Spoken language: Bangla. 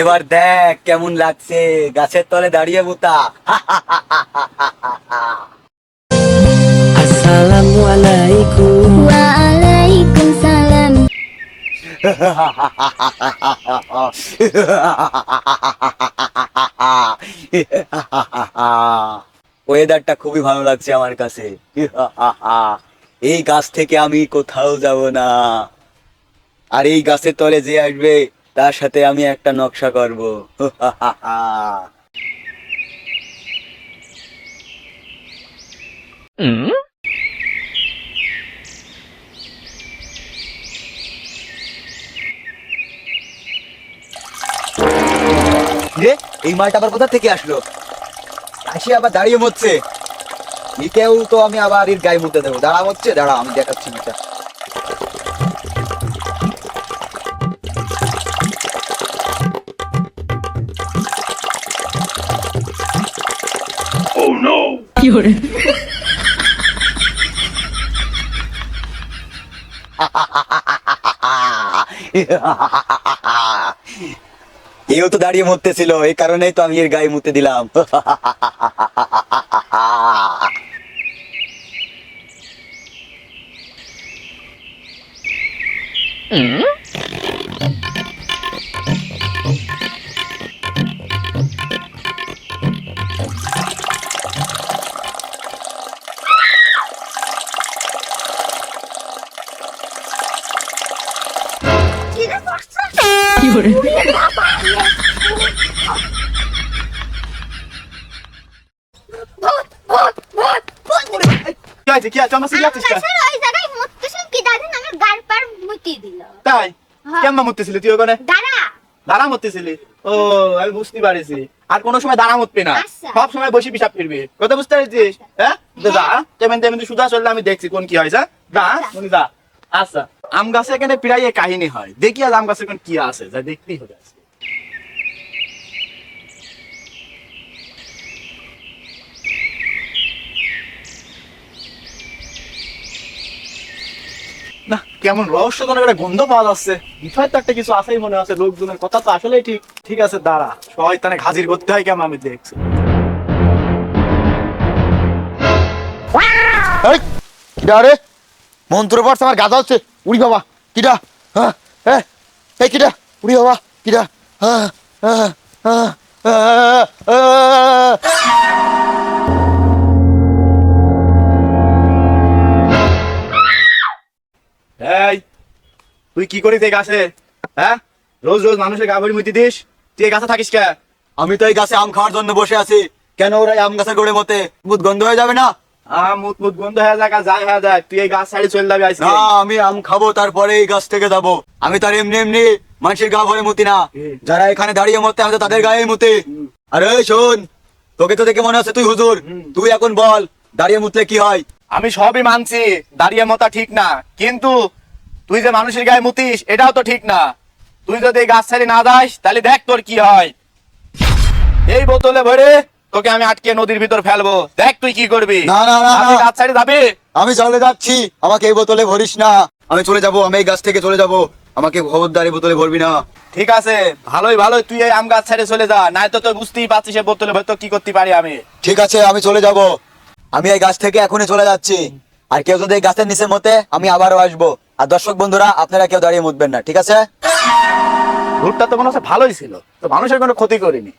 এবার দেখ কেমন লাগছে গাছের তলে দাঁড়িয়ে মুতা আসসালামু আলাইকুম। Waalaikumsalam. ওয়েদারটা খুবই ভালো লাগছে আমার কাছে। এই গাছ থেকে আমি কোথাও যাব না। আর এই গাছের তলে যে আসবে তার সাথে আমি একটা নকশা করব। এই মালটা আবার কোথা থেকে আসলো? আসি আবার দাঁড়িয়ে মরছে। একেও তো আমি আবার এর গায়ে মুতে দেবো। দাঁড়া হচ্ছে দাঁড়া, আমি দেখাচ্ছি এটা এও তো দাঁড়িয়ে মরতেছিল এই কারণেই তো আমি এর গায়ে মুতে দিলাম। কি হয়েছে কি আছে আমার সিরিয়াস আছিস ওই জায়গায় মুততেছিলাম কি দাদা আমার গার পার মুতি দিল তাই? হ্যাঁ। কেমন মরতেছিলি তুই ওখানে? দাঁড়া। দাঁড়া মরতেছিলি? ও আমি বুঝতে পারিছি। আর কোনো সময় দাঁড়া না। আচ্ছা। সব সময় বসে পিসাব ফিরবি। কথা বুঝতে পারছিস? হ্যাঁ? তো যা। তেমন তেমন সুদা চললে আমি দেখছি কোন কি যা। যা। আচ্ছা। আম গাছে এখানে প্রায় কাহিনী হয়। দেখি আজ আম গাছে এখন কি আছে, যা দেখতেই হবে কেমন রহস্যজনক একটা গন্ধ পাওয়া যাচ্ছে। বিষয় তো একটা কিছু আছেই মনে হচ্ছে লোকজনের কথা তো আসলেই ঠিক। ঠিক আছে, দাঁড়া। শয়তানে হাজির করতে হয় কেমন আমি দেখছি। মন্ত্র পড়ছে, আমার গাদা হচ্ছে। উড়ি বাবা কিডা হ্যাঁ হ্যাঁ এই কিডা উড়ি বাবা কিডা হ্যাঁ হ্যাঁ হ্যাঁ হ্যাঁ, হ্যাঁ। এই তুই কি করিস এই গাছে? হ্যাঁ? রোজ রোজ মানুষের গা ভরি মুতি দিস? তুই এই গাছে থাকিস কে? আমি তো এই গাছে আম খাওয়ার জন্য বসে আছি। কেন ওরা আম গাছের গোড়ে মতে বুধ গন্ধ হয়ে যাবে না? আ মুত মুত গন্ধ হয়ে যায় যায় হয়ে যায় তুই এই গাছ ছাড়ি চলে যাবি আজকে। না আমি আম খাব তারপরে এই গাছ থেকে যাব। আমি তার এমনি এমনি মানুষের গা ভরে মুতি না। যারা এখানে দাঁড়িয়ে মরতে আমি তো তাদের গায়ে মুতি। আরে শোন তোকে তো দেখে মনে হচ্ছে তুই হুজুর। তুই এখন বল দাঁড়িয়ে মুতলে কি হয়? আমি সবই মানছি দাঁড়িয়ে মতা ঠিক না। কিন্তু তুই যে মানুষের গায়ে মুতিস এটাও তো ঠিক না। তুই যদি এই গাছ ছাড়ি না যাস তাহলে দেখ তোর কি হয়। এই বোতলে ভরে তোকে আমি আটকে নদীর ভিতর ফেলব। দেখ তুই কি করবি। না, না, না, আপনি না। গাছ ছাড়ি যাবি? আমি চলে যাচ্ছি। আমাকে এই বোতলে ভরিস না। আমি চলে যাব আমি এই গাছ থেকে চলে যাব। আমাকে খবরদারি বোতলে ভরবি না। ঠিক আছে। ভালোই ভালোই। তুই এই আম গাছ ছেড়ে চলে যা। নাই তো তুই বুঝতেই পারছিস এই বোতলে ভরে তো কি করতে পারি আমি। ঠিক আছে আমি চলে যাব। আমি এই গাছ থেকে এখনই চলে যাচ্ছি। আর কেউ যদি এই গাছের নিচে মতে আমি আবারও আসব। আর দর্শক বন্ধুরা আপনারা কেউ দাঁড়িয়ে মুতবেন না। ঠিক আছে? রুটটা তো মনে হচ্ছে ভালোই ছিল। তো মানুষের কোনো ক্ষতি করিনি।